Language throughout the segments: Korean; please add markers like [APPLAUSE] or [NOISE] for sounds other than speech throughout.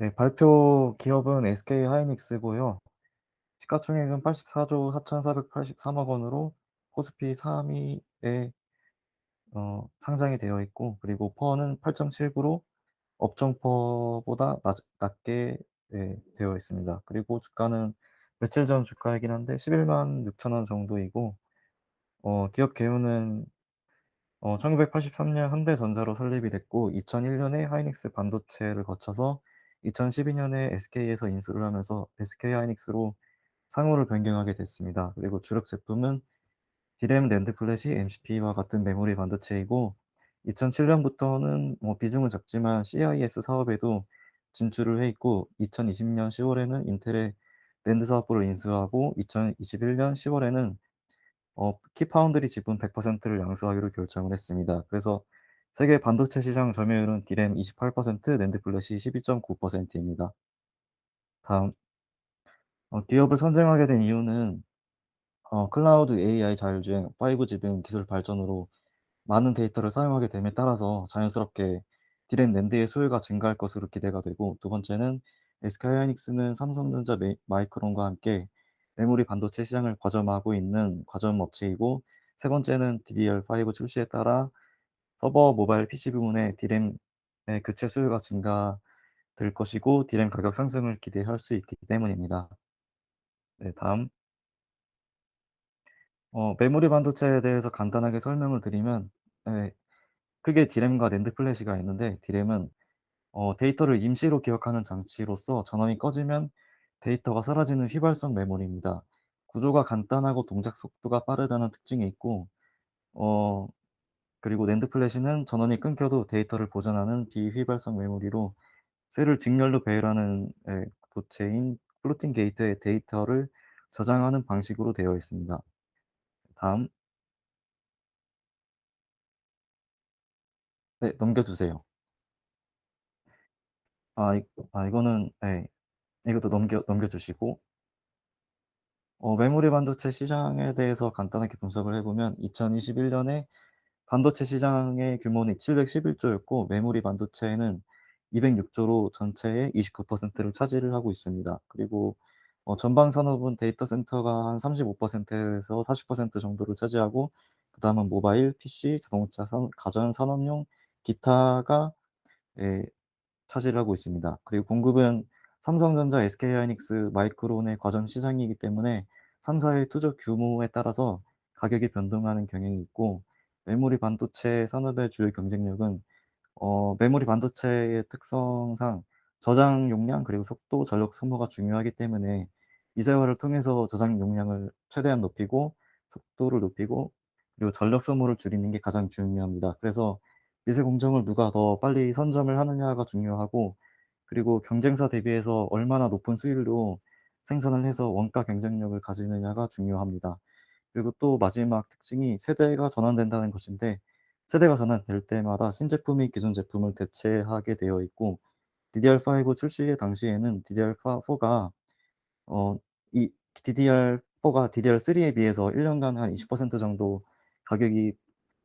네 발표 기업은 SK 하이닉스고요. 시가총액은 84 조 4,483 억 원으로 코스피 3 위에 어 상장이 되어 있고 그리고 퍼는 8.79로 업종 퍼보다 낮 낮게 예 되어 있습니다. 그리고 주가는 며칠 전 주가이긴 한데 1 1 6 0 0 0 원 정도이고 어 기업 개요는 어 1983 년 현대전자로 설립이 됐고 2001 년에 하이닉스 반도체를 거쳐서 2012 년에 SK에서 인수를 하면서 SK 하이닉스로 상호를 변경하게 됐습니다. 그리고 주력 제품은 D램, 낸드 플래시, MCP와 같은 메모리 반도체이고 2007 년부터는 뭐 비중은 작지만 CIS 사업에도 진출을 해 있고 2020년 10 월에는 인텔의 낸드 사업부를 인수하고 2021년 10 월에는 어 키파운드리 지분 100%를 양수하기로 결정을 했습니다. 그래서 세계 반도체 시장 점유율은 D램 28%, 낸드 플래시 12.9% 입니다. 다음 어 기업을 선정하게 된 이유는 어 클라우드, AI, 자율주행, 5G 등 기술 발전으로 많은 데이터를 사용하게 됨에 따라서 자연스럽게 D램, 낸드의 수요가 증가할 것으로 기대가 되고 두 번째는 SK하이닉스는 삼성전자, 메 마이크론과 함께 메모리 반도체 시장을 과점하고 있는 과점 업체이고 세 번째는 DDR5 출시에 따라 서버, 모바일 PC 부문의 D램의 교체 수요가 증가될 것이고 D램 가격 상승을 기대할 수 있기 때문입니다. 네 다음 어 메모리 반도체에 대해서 간단하게 설명을 드리면 예 크게 D램과 낸드 플래시가 있는데 D램은 어 데이터를 임시로 기억하는 장치로서 전원이 꺼지면 데이터가 사라지는 휘발성 메모리입니다. 구조가 간단하고 동작 속도가 빠르다는 특징이 있고 어 그리고 낸드 플래시는 전원이 끊겨도 데이터를 보존하는 비휘발성 메모리로 셀을 직렬로 배열하는 예 도체인 플로팅 게이트에 데이터를 저장하는 방식으로 되어 있습니다. 다음 네 넘겨 주세요. 아 이 아 이거는 예. 이것도 넘겨 넘겨 주시고 어 메모리 반도체 시장에 대해서 간단하게 분석을 해 보면 2021 년에 반도체 시장의 규모는 711 조였고 메모리 반도체는 206 조로 전체의 29%를 차지를 하고 있습니다. 그리고 어 전방 산업은 데이터 센터가 한 35% 에서 40% 정도를 차지하고 그 다음은 모바일, PC, 자동차, 산 가전 산업용, 기타가 예 차지를 하고 있습니다. 그리고 공급은 삼성전자, SK하이닉스, 마이크론의 과점 시장이기 때문에 3 사의 투자 규모에 따라서 가격이 변동하는 경향이 있고 메모리 반도체 산업의 주요 경쟁력은 어 메모리 반도체의 특성상 저장 용량 그리고 속도, 전력 소모가 중요하기 때문에 미세화를 통해서 저장 용량을 최대한 높이고 속도를 높이고 그리고 전력 소모를 줄이는 게 가장 중요합니다. 그래서 미세 공정을 누가 더 빨리 선점을 하느냐가 중요하고 그리고 경쟁사 대비해서 얼마나 높은 수율로 생산을 해서 원가 경쟁력을 가지느냐가 중요합니다. 그리고 또 마지막 특징이 세대가 전환된다는 것인데 세대가 전환될 때마다 신제품이 기존 제품을 대체하게 되어 있고 DDR5 출시 당시에는 DDR4가 어 이 DDR4가 DDR3에 비해서 1 년간 한 20% 정도 가격이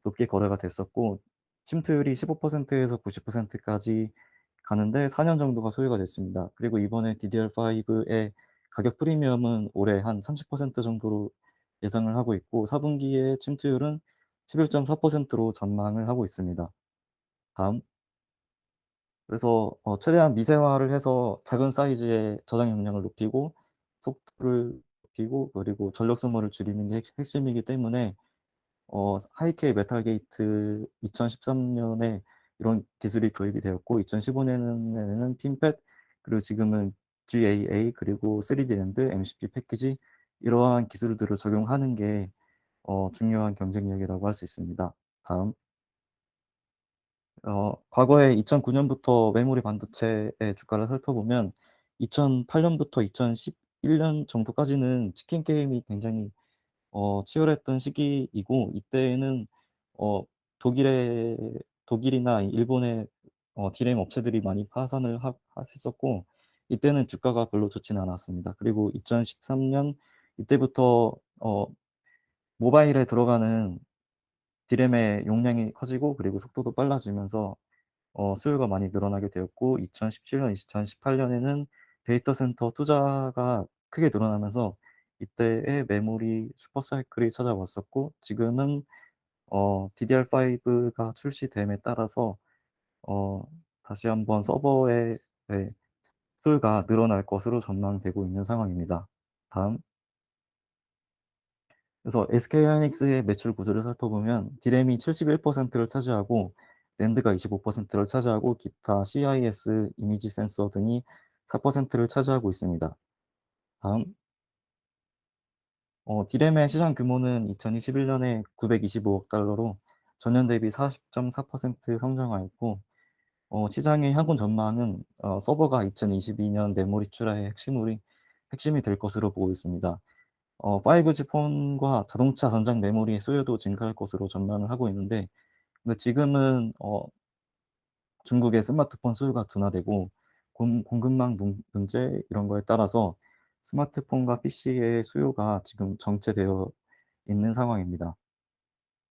높게 거래가 됐었고 침투율이 15% 에서 90% 까지 가는데 4년 정도가 소요가 됐습니다. 그리고 이번에 DDR5의 가격 프리미엄은 올해 한 30% 정도로 예상을 하고 있고 4 분기에 침투율은 11.4%로 전망을 하고 있습니다. 다음 그래서 어 최대한 미세화를 해서 작은 사이즈의 저장 용량을 높이고 속도를 높이고 그리고 전력 소모를 줄이는 게핵 핵심이기 때문에 어 하이케이 메탈 게이트 2013 년에 이런 기술이 도입이 되었고 2015 년에는 핀팻 그리고 지금은 GAA 그리고 3D 낸드, MCP 패키지 이러한 기술들을 적용하는 게 어 중요한 경쟁력이라고 할 수 있습니다. 다음 어 과거에 2009 년부터 메모리 반도체의 주가를 살펴보면 2008 년부터 2011년 정도까지는 치킨 게임이 굉장히 어 치열했던 시기이고 이때에는 어 독일의 독일이나 일본의 어 디램 업체들이 많이 파산을 하하 했었고 이때는 주가가 별로 좋지는 않았습니다. 그리고 2013년 이때부터 어 모바일에 들어가는 디램의 용량이 커지고 그리고 속도도 빨라지면서 어 수요가 많이 늘어나게 되었고 2017 년, 2018 년에는 데이터 센터 투자가 크게 늘어나면서 이때의 메모리 슈퍼 사이클이 찾아왔었고 지금은 어 DDR5가 출시됨에 따라서 어 다시 한번 서버의 네 수요가 늘어날 것으로 전망되고 있는 상황입니다. 다음. 그래서 SK하이닉스의 매출 구조를 살펴보면 디램이 71%를 차지하고 낸드가 25%를 차지하고 기타 CIS, 이미지 센서 등이 4%를 차지하고 있습니다. 다음. 어 디램의 시장 규모는 2021 년에 925억 달러로 전년 대비 40.4% 성장하였고 어 시장의 향후 전망은 어 서버가 2022년 메모리 출하의 핵심물이 핵심이 될 것으로 보고 있습니다. 어 5G 폰과 자동차 전장 메모리의 수요도 증가할 것으로 전망을 하고 있는데 근데 지금은 어 중국의 스마트폰 수요가 둔화되고 공 공급망 문 문제 이런 거에 따라서 스마트폰과 PC의 수요가 지금 정체되어 있는 상황입니다.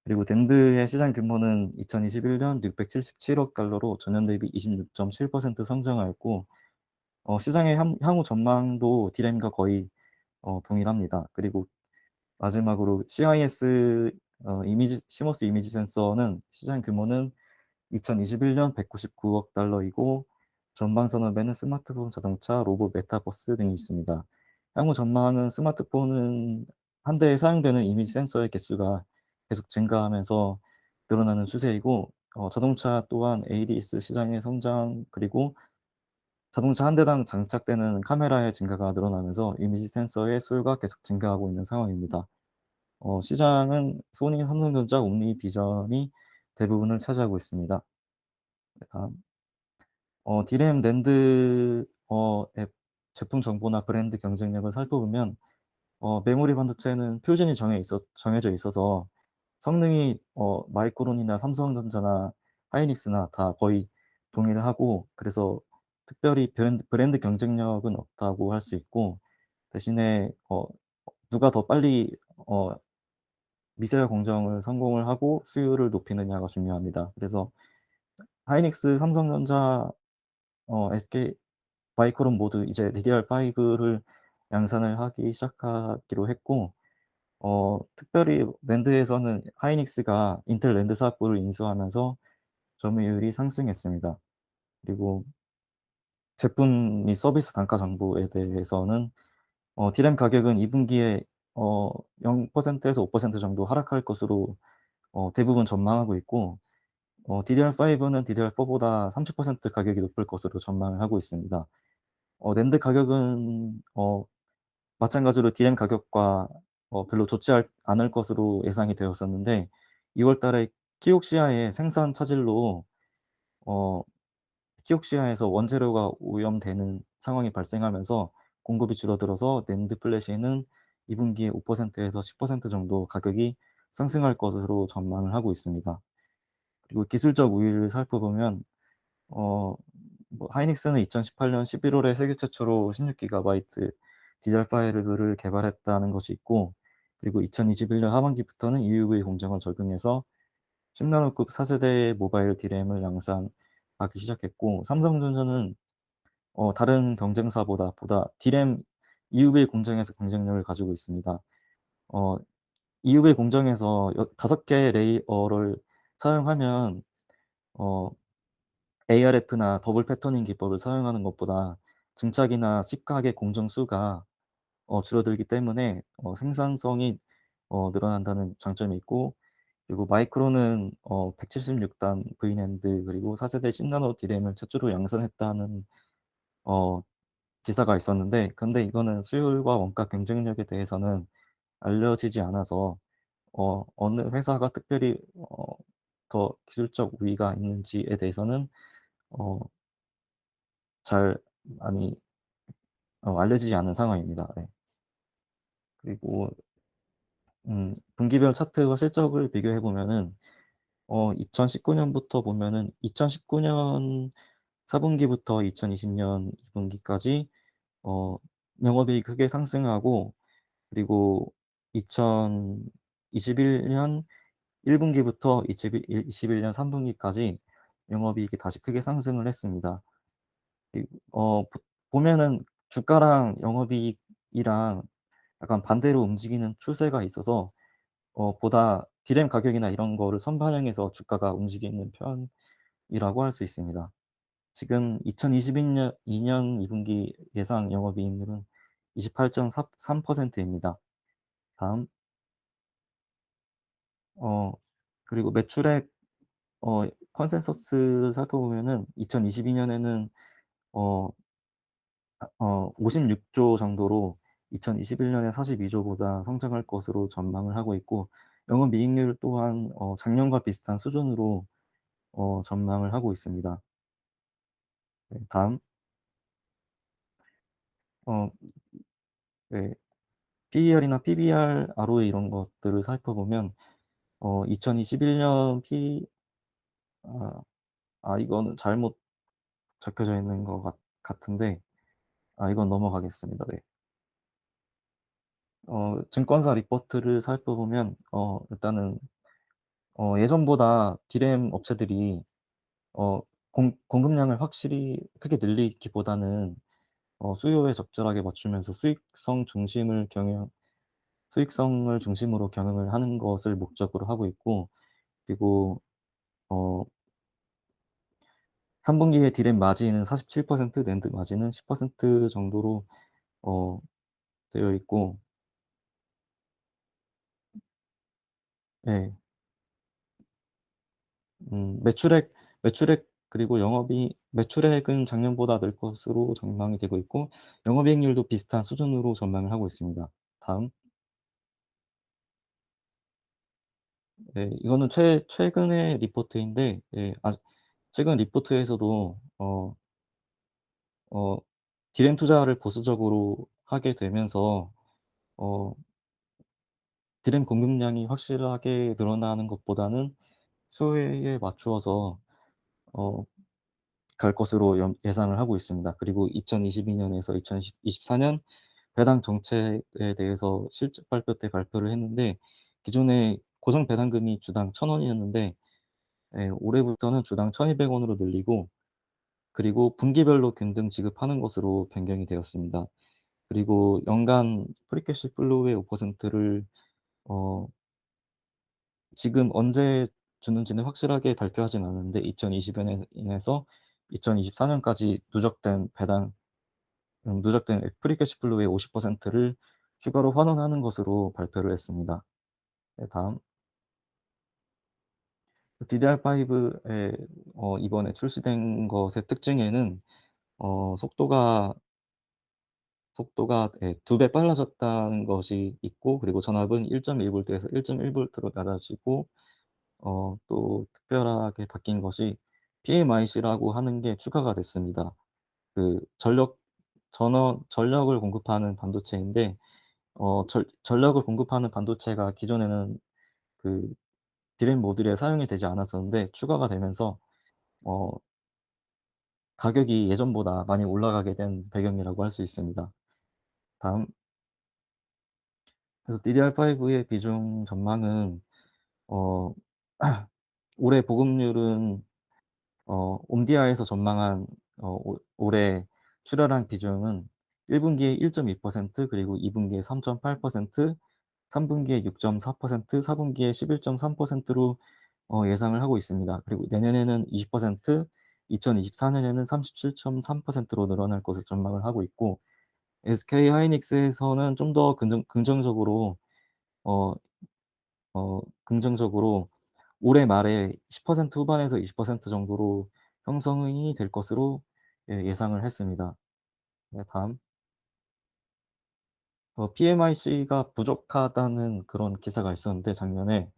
그리고 낸드의 시장 규모는 2021년 677억 달러로 전년 대비 26.7% 성장하였고 어 시장의 향 향후 전망도 디램과 거의 어 동일합니다. 그리고 마지막으로 CIS 어 이미지 시모스 이미지 센서는 시장 규모는 2021년 199억 달러이고 전방 산업에는 스마트폰, 자동차, 로봇, 메타버스 등이 있습니다. 향후 전망은 스마트폰은 한 대에 사용되는 이미지 센서의 개수가 계속 증가하면서 늘어나는 추세이고 어 자동차 또한 ADS 시장의 성장 그리고 자동차 한 대당 장착되는 카메라의 증가가 늘어나면서 이미지 센서의 수요가 계속 증가하고 있는 상황입니다. 어 시장은 소니, 삼성전자, 옴니 비전이 대부분을 차지하고 있습니다. 네 다음. 어 디램 낸드 어 앱 제품 정보나 브랜드 경쟁력을 살펴보면 어 메모리 반도체는 표준이 정해 있어 정해져 있어서 성능이 어 마이크론이나 삼성전자나 하이닉스나 다 거의 동일을 하고 그래서 특별히 브랜드 경쟁력은 없다고 할 수 있고 대신에 어 누가 더 빨리 어 미세화 공정을 성공을 하고 수율을 높이느냐가 중요합니다. 그래서 하이닉스, 삼성전자, 어 SK 마이크론 모두 이제 DDR5를 양산을 하기 시작하기로 했고 어 특별히 낸드에서는 하이닉스가 인텔 낸드 사업부를 인수하면서 점유율이 상승했습니다. 그리고 제품 및 서비스 단가 정보에 대해서는 어 디램 가격은 2 분기에 어 0% 에서 5% 정도 하락할 것으로 어 대부분 전망하고 있고 어 DDR5는 DDR4보다 30% 가격이 높을 것으로 전망을 하고 있습니다. 어 낸드 가격은 어 마찬가지로 디램 가격과 어 별로 좋지 않 않을 것으로 예상이 되었었는데 2월 달에 키옥시아의 생산 차질로 어 키옥시아에서 원재료가 오염되는 상황이 발생하면서 공급이 줄어들어서 낸드 플래시는 2 분기에 5% 에서 10% 정도 가격이 상승할 것으로 전망을 하고 있습니다. 그리고 기술적 우위를 살펴보면 어 뭐 하이닉스는 2018년 11 월에 세계 최초로 16 기가바이트 DDR5를 개발했다는 것이 있고 그리고 2021년 하반기부터는 EUV 공정을 적용해서 10 나노급 4 세대 모바일 D램을 양산 하기 시작했고 삼성전자는 어 다른 경쟁사보다 보다 D램 EUV 공정에서 경쟁력을 가지고 있습니다. 어 EUV 공정에서 여 5 개의 레이어를 사용하면 어 ARF나 더블 패터닝 기법을 사용하는 것보다 증착이나 식각의 공정 수가 어 줄어들기 때문에 어 생산성이 어 늘어난다는 장점이 있고 그리고 마이크론은 어176단 V낸드 그리고 4 세대 10 나노 D램을 최초로 양산했다는 어 기사가 있었는데 근데 이거는 수율과 원가 경쟁력에 대해서는 알려지지 않아서 어 어느 회사가 특별히 어더 기술적 우위가 있는지에 대해서는 어잘 많이 어 알려지지 않은 상황입니다. 네. 그리고 음 분기별 차트와 실적을 비교해 보면은 어 2019 년부터 보면은 2019년 4 분기부터 2020년 2 분기까지 어 영업이익이 크게 상승하고 그리고 2021년 1 분기부터 21 21년 3 분기까지 영업이익이 다시 크게 상승을 했습니다. 이 어 보 보면은 주가랑 영업이익이랑 약간 반대로 움직이는 추세가 있어서 어 보다 디램 가격이나 이런 거를 선반영해서 주가가 움직이는 편이라고 할 수 있습니다. 지금 2022년 2년 2 분기 예상 영업이익률은 28.4 3% 입니다. 다음 어 그리고 매출액 어 컨센서스 살펴보면은 2022 년에는 어 어 56조 정도로 2021 년에 42 조보다 성장할 것으로 전망을 하고 있고 영업 이익률 또한 어 작년과 비슷한 수준으로 어 전망을 하고 있습니다. 네 다음 어 네 PER이나 PBR, ROE 이런 것들을 살펴보면 어 2021년 P 아 아 이거는 잘못 적혀져 있는 것 같 같은데 아 이건 넘어가겠습니다. 네. 어 증권사 리포트를 살펴보면 어 일단은 어 예전보다 디램 업체들이 어 공 공급량을 확실히 크게 늘리기보다는 어 수요에 적절하게 맞추면서 수익성 중심을 경영 수익성을 중심으로 경영을 하는 것을 목적으로 하고 있고 그리고 어 3 분기에 디램 마진은 47% 낸드 마진은 10% 정도로 어 되어 있고 예. 음 매출액 매출액 그리고 영업이 매출액은 작년보다 늘 것으로 전망이 되고 있고 영업이익률도 비슷한 수준으로 전망을 하고 있습니다. 다음. 네 이거는 최 최근의 리포트인데 예 아 최근 리포트에서도 어 어 디램 투자를 보수적으로 하게 되면서 어 디램 공급량이 확실하게 늘어나는 것보다는 수요에 맞추어서 어 갈 것으로 연 예상을 하고 있습니다. 그리고 2022 년에서 2024 년 배당 정책에 대해서 실적 발표 때 발표를 했는데 기존에 고정 배당금이 주당 1,000 원이었는데 예 올해부터는 주당 1,200 원으로 늘리고 그리고 분기별로 균등 지급하는 것으로 변경이 되었습니다. 그리고 연간 프리캐시 플로우의 5%를 어 지금 언제 주는지는 확실하게 발표하진 않았는데 2020 년에서 2024 년까지 누적된 배당 음 누적된 프리 캐시 플로우의 50%를 추가로 환원하는 것으로 발표를 했습니다. 네 다음. DDR5에 어 이번에 출시된 것의 특징에는 어 속도가 속도가 예 2배 빨라졌다는 것이 있고 그리고 전압은 1.1 볼트에서 1.1 볼트로 낮아지고 어 또 특별하게 바뀐 것이 PMIC라고 하는 게 추가가 됐습니다. 그 전력 전원 전력을 공급하는 반도체인데 어전 전력을 공급하는 반도체가 기존에는 그 디램 모듈에 사용이 되지 않았었는데 추가가 되면서 어 가격이 예전보다 많이 올라가게 된 배경이라고 할 수 있습니다. 다음 그래서 DDR5의 비중 전망은 어 [CLEARS THROAT] 올해 보급률은 어 옴디아에서 전망한 어 올 올해 출하량 비중은 1 분기에 1.2% 그리고 2 분기에 3.8% 3 분기에 6.4% 4 분기에 11.3%로 어 예상을 하고 있습니다. 그리고 내년에는 20% 2024 년에는 37.3%로 늘어날 것을 전망을 하고 있고 SK하이닉스에서는 좀 더 긍정 긍정적으로 어 어 긍정적으로 올해 말에 10% 후반에서 20% 정도로 형성이 될 것으로 예 예상을 했습니다. 네 다음. 어 PMIC가 부족하다는 그런 기사가 있었는데 작년에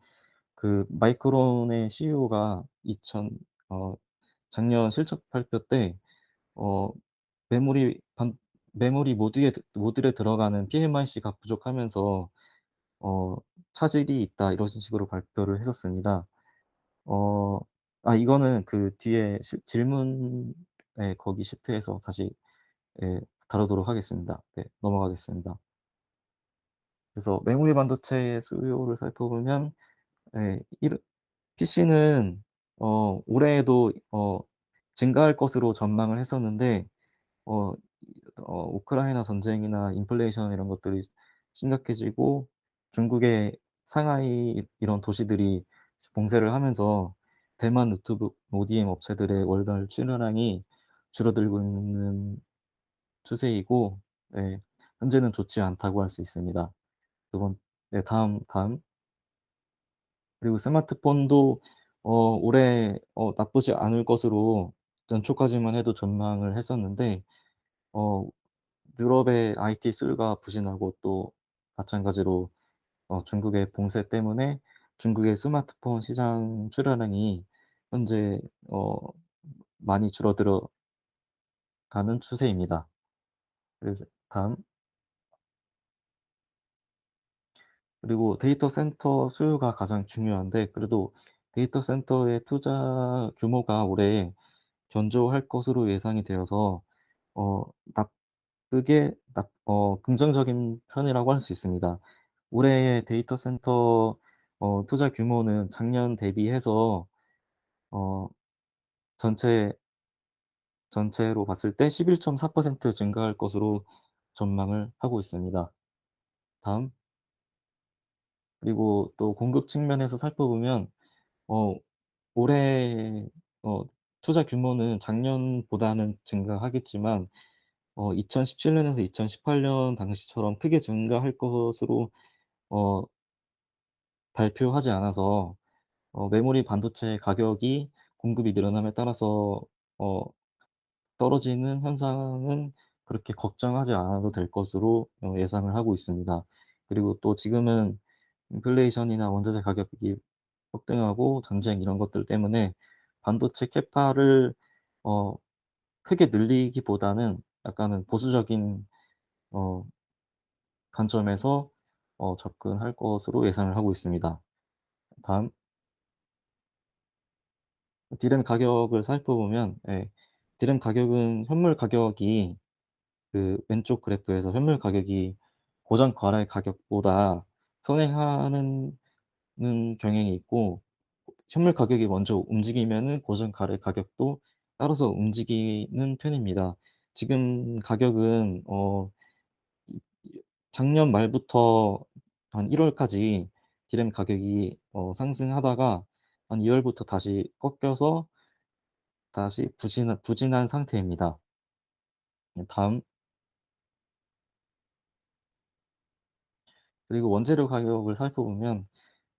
그 마이크론의 CEO가 2000 어 작년 실적 발표 때 어 메모리 반 메모리 모듈에 드 모듈에 들어가는 PMIC가 부족하면서 어 "차질이 있다." 이런 식으로 발표를 했었습니다. 어 아 이거는 그 뒤에 실 질문에 거기 시트에서 다시 예 다루도록 하겠습니다. 네 넘어가겠습니다. 그래서 메모리 반도체의 수요를 살펴보면 예 PC는 어 올해에도 어 증가할 것으로 전망을 했었는데 어 어 우크라이나 전쟁이나 인플레이션 이런 것들이 심각해지고 중국의 상하이 이런 도시들이 봉쇄를 하면서 대만 노트북 ODM 업체들의 월별 출하량이 줄어들고 있는 추세이고 예 현재는 좋지 않다고 할 수 있습니다. 두 번 네 다음, 다음. 그리고 스마트폰도 어 올해 어 나쁘지 않을 것으로 연초까지만 해도 전망을 했었는데 어 유럽의 IT 수요가 부진하고 또 마찬가지로 어 중국의 봉쇄 때문에 중국의 스마트폰 시장 출하량이 현재 어 많이 줄어들어 가는 추세입니다. 그래서 다음. 그리고 데이터 센터 수요가 가장 중요한데 그래도 데이터 센터의 투자 규모가 올해 견조할 것으로 예상이 되어서 어 나쁘게 나 어 긍정적인 편이라고 할 수 있습니다. 올해의 데이터 센터 어 투자 규모는 작년 대비해서 어 전체 전체로 봤을 때 11.4% 증가할 것으로 전망을 하고 있습니다. 다음. 그리고 또 공급 측면에서 살펴보면 어 올해 어 투자 규모는 작년보다는 증가하겠지만 어 2017 년에서 2018년 당시처럼 크게 증가할 것으로 어 발표하지 않아서 어 메모리 반도체 가격이 공급이 늘어남에 따라서 어 떨어지는 현상은 그렇게 걱정하지 않아도 될 것으로 어 예상을 하고 있습니다. 그리고 또 지금은 인플레이션이나 원자재 가격이 폭등하고 전쟁 이런 것들 때문에 반도체 캐파를 어 크게 늘리기보다는 약간은 보수적인 어 관점에서 어 접근할 것으로 예상을 하고 있습니다. 다음 디램 가격을 살펴보면 예 디램 가격은 현물 가격이 그 왼쪽 그래프에서 현물 가격이 고정 거래 가격보다 선행하는 는 경향이 있고 현물 가격이 먼저 움직이면은 고정 거래 가격도 따라서 움직이는 편입니다. 지금 가격은 어 작년 말부터 한 1 월까지 디램 가격이 어 상승하다가 한 2 월부터 다시 꺾여서 다시 부진한 부진한 상태입니다. 네 다음 그리고 원재료 가격을 살펴보면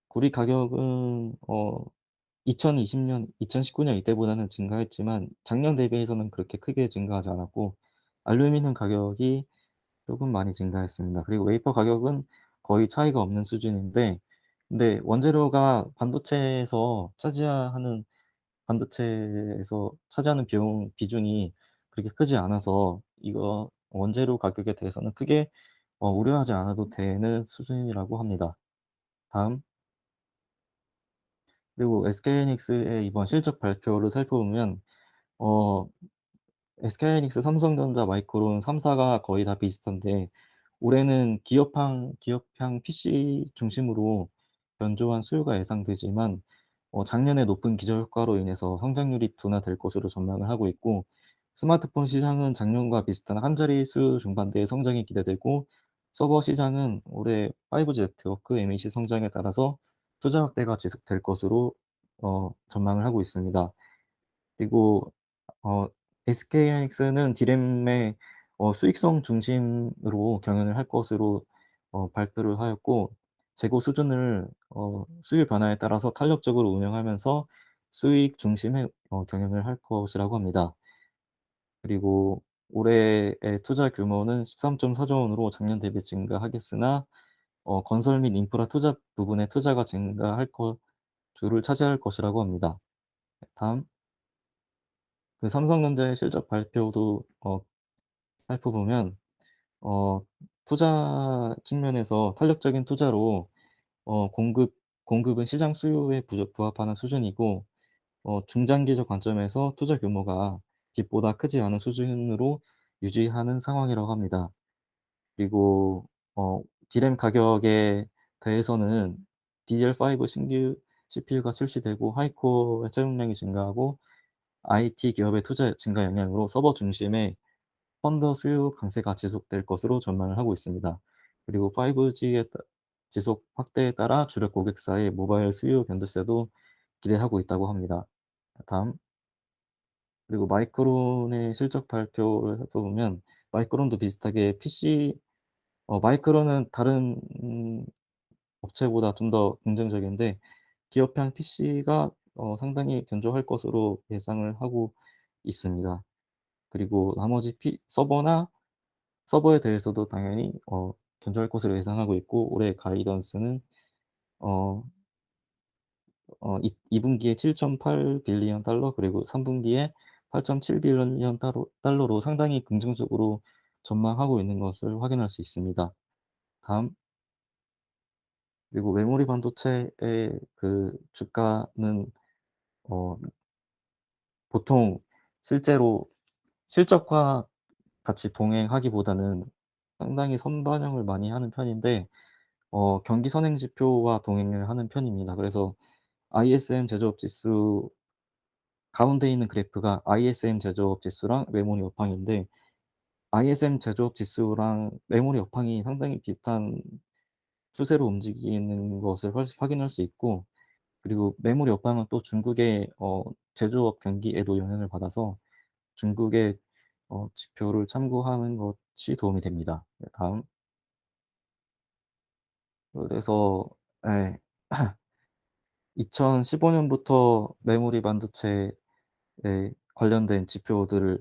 구리 가격은 어 2020년 2019년 이때보다는 증가했지만 작년 대비해서는 그렇게 크게 증가하지 않았고 알루미늄 가격이 조금 많이 증가했습니다. 그리고 웨이퍼 가격은 거의 차이가 없는 수준인데 근데 원재료가 반도체에서 차지하는 반도체에서 차지하는 비용 비중이 그렇게 크지 않아서 이거 원재료 가격에 대해서는 크게 어 우려하지 않아도 되는 수준이라고 합니다. 다음 그리고 SK하이닉스의 이번 실적 발표를 살펴보면 어 SK하이닉스, 삼성전자, 마이크론 3 사가 거의 다 비슷한데 올해는 기업향 기업향 PC 중심으로 견조한 수요가 예상되지만 어 작년에 높은 기저 효과로 인해서 성장률이 둔화될 것으로 전망을 하고 있고 스마트폰 시장은 작년과 비슷한 한 자릿수 중반대의 성장이 기대되고 서버 시장은 올해 5G 네트워크 MEC 성장에 따라서 투자 확대가 지속될 것으로 어 전망을 하고 있습니다. 그리고 어 SK하이닉스는 디램의 어 수익성 중심으로 경영을 할 것으로 어 발표를 하였고 재고 수준을 어 수요 변화에 따라서 탄력적으로 운영하면서 수익 중심의 어 경영을 할 것이라고 합니다. 그리고 올해의 투자 규모는 13.4조 원으로 작년 대비 증가하겠으나 어 건설 및 인프라 투자 부분의 투자가 증가할 것 주를 차지할 것이라고 합니다. 네 다음 그 삼성전자의 실적 발표도 어 살펴보면 어 투자 측면에서 탄력적인 투자로 어 공급 공급은 시장 수요에 부합하는 수준이고 어 중장기적 관점에서 투자 규모가 빛보다 크지 않은 수준으로 유지하는 상황이라고 합니다. 그리고 어 디램 가격에 대해서는 DDR5 신규 CPU가 출시되고 하이코어의 채용량이 증가하고 IT 기업의 투자 증가 영향으로 서버 중심의 펀더 수요 강세가 지속될 것으로 전망을 하고 있습니다. 그리고 5G의 따 지속 확대에 따라 주력 고객사의 모바일 수요 변동세도 기대하고 있다고 합니다. 다음. 그리고 마이크론의 실적 발표를 살펴보면 마이크론도 비슷하게 PC 어 마이크론은 다른 음 업체보다 좀 더 긍정적인데 기업형 PC가 어 상당히 견조할 것으로 예상을 하고 있습니다. 그리고 나머지 피 서버나 서버에 대해서도 당연히 어 견조할 것으로 예상하고 있고 올해 가이던스는 어어이2 분기에 7.8 빌리언 달러 그리고 3 분기에 8.7 빌리언 달러 달러로 상당히 긍정적으로 전망하고 있는 것을 확인할 수 있습니다. 다음. 그리고 메모리 반도체의 그 주가는 어 보통 실제로 실적과 같이 동행하기보다는 상당히 선반영을 많이 하는 편인데 어 경기 선행 지표와 동행을 하는 편입니다. 그래서 ISM 제조업 지수 가운데 있는 그래프가 ISM 제조업 지수랑 메모리 업황인데 ISM 제조업 지수랑 메모리 업황이 상당히 비슷한 추세로 움직이는 것을 훨 확인할 수 있고 그리고 메모리 업황은 또 중국의 어 제조업 경기에도 영향을 받아서 중국의 어 지표를 참고하는 것이 도움이 됩니다. 네 다음. 그래서 예. 2015 년부터 메모리 반도체에 관련된 지표들을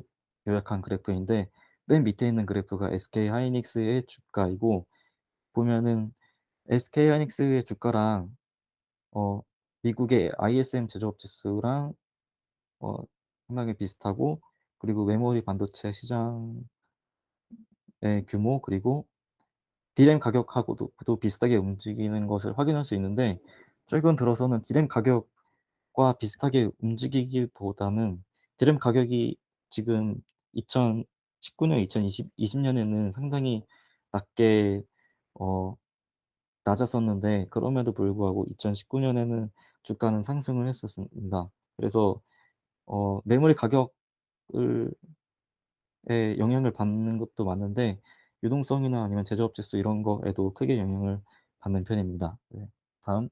요약한 그래프인데 맨 밑에 있는 그래프가 SK 하이닉스의 주가이고 보면은 SK 하이닉스의 주가랑 어 미국의 ISM 제조업 지수랑 어 상당히 비슷하고 그리고 메모리 반도체 시장의 규모 그리고 DRAM 가격하고도 도 비슷하게 움직이는 것을 확인할 수 있는데 최근 들어서는 DRAM 가격과 비슷하게 움직이기보다는 DRAM 가격이 지금 2019 년, 2020 20 년에는 상당히 낮게 어 낮았었는데 그럼에도 불구하고 2019 년에는 주가는 상승을 했었습니다. 그래서 어 메모리 가격을 에 영향을 받는 것도 맞는데 유동성이나 아니면 제조업 지수 이런 거에도 크게 영향을 받는 편입니다. 네. 다음.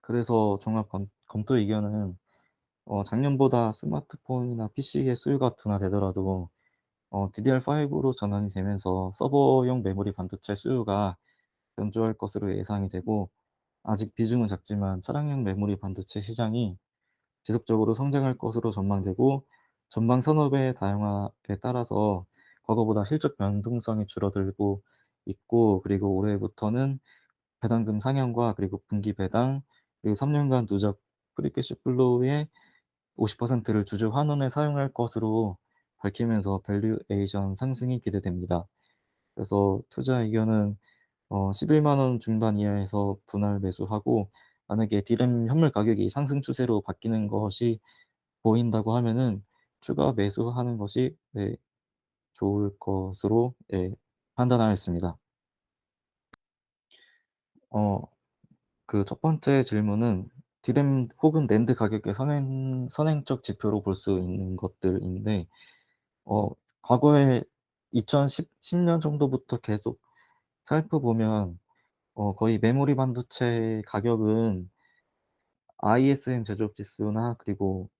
그래서 종합 검 검토 의견은 어 작년보다 스마트폰이나 PC의 수요가 둔화되더라도 어 DDR5로 전환이 되면서 서버용 메모리 반도체 수요가 견조할 것으로 예상이 되고 아직 비중은 작지만 차량용 메모리 반도체 시장이 지속적으로 성장할 것으로 전망되고 전방 산업의 다양화에 따라서 과거보다 실적 변동성이 줄어들고 있고 그리고 올해부터는 배당금 상향과 그리고 분기 배당 그리고 3 년간 누적 프리 캐시 플로우의 50%를 주주 환원에 사용할 것으로 밝히면서 밸류에이션 상승이 기대됩니다. 그래서 투자 의견은 어 110,000원 중반 이하에서 분할 매수하고 만약에 DRAM 현물 가격이 상승 추세로 바뀌는 것이 보인다고 하면은 추가 매수하는 것이 네 좋을 것으로 예 판단하였습니다. 어 그 첫 번째 질문은 DRAM 혹은 NAND 가격의 선행 선행적 지표로 볼 수 있는 것들인데 어 과거에 2010 10년 정도부터 계속 살펴보면 어 거의 메모리 반도체 가격은 ISM 제조업 지수나 그리고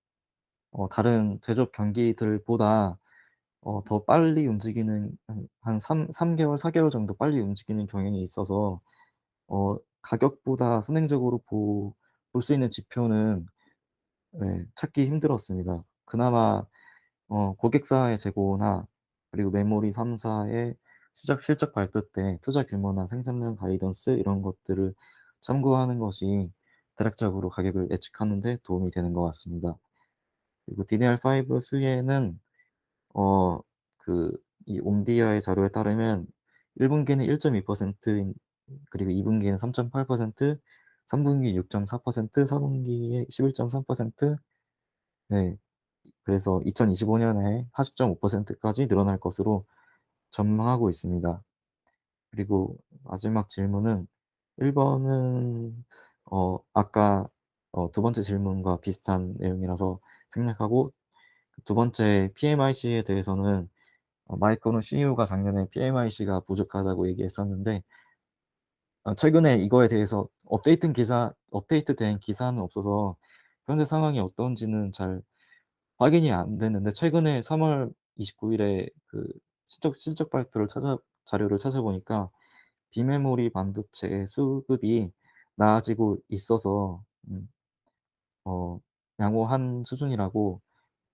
어 다른 제조업 경기들보다 어 더 빨리 움직이는 한한삼3 개월, 4 개월 정도 빨리 움직이는 경향이 있어서 어 가격보다 선행적으로 보 볼 수 있는 지표는 예 찾기 힘들었습니다. 그나마 어 고객사의 재고나 그리고 메모리 3 사의 시작 실적 발표 때 투자 규모나 생산량 가이던스 이런 것들을 참고하는 것이 대략적으로 가격을 예측하는 데 도움이 되는 것 같습니다. 그리고 DDR5 수혜는 어 그 이 옴디아의 자료에 따르면 1 분기는 1.2%인 그리고 2 분기에는 3.8% 3 분기 6.4% 4 분기에 11.3% 네. 그래서 2025 년에 40.5% 까지 늘어날 것으로 전망하고 있습니다. 그리고 마지막 질문은 1 번은 어 아까 어 두 번째 질문과 비슷한 내용이라서 생략하고 두 번째 PMIC에 대해서는 어 마이크론 CEO가 작년에 PMIC가 부족하다고 얘기했었는데 아 최근에 이거에 대해서 업데이트된 기사 업데이트된 기사는 없어서 현재 상황이 어떤지는 잘 확인이 안 됐는데 최근에 3 월 29 일에 그 실적 실적 발표를 찾아 자료를 찾아보니까 비메모리 반도체의 수급이 나아지고 있어서 음 어 양호한 수준이라고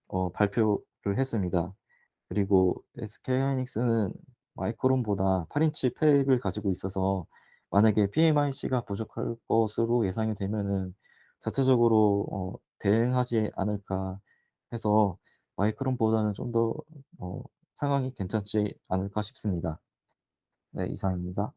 어 발표를 했습니다. 그리고 SK하이닉스는 마이크론보다 8 인치 팹을 가지고 있어서 만약에 PMIC가 부족할 것으로 예상이 되면은 자체적으로 어 대응하지 않을까 해서 마이크론보다는 좀 더 어 상황이 괜찮지 않을까 싶습니다. 네 이상입니다.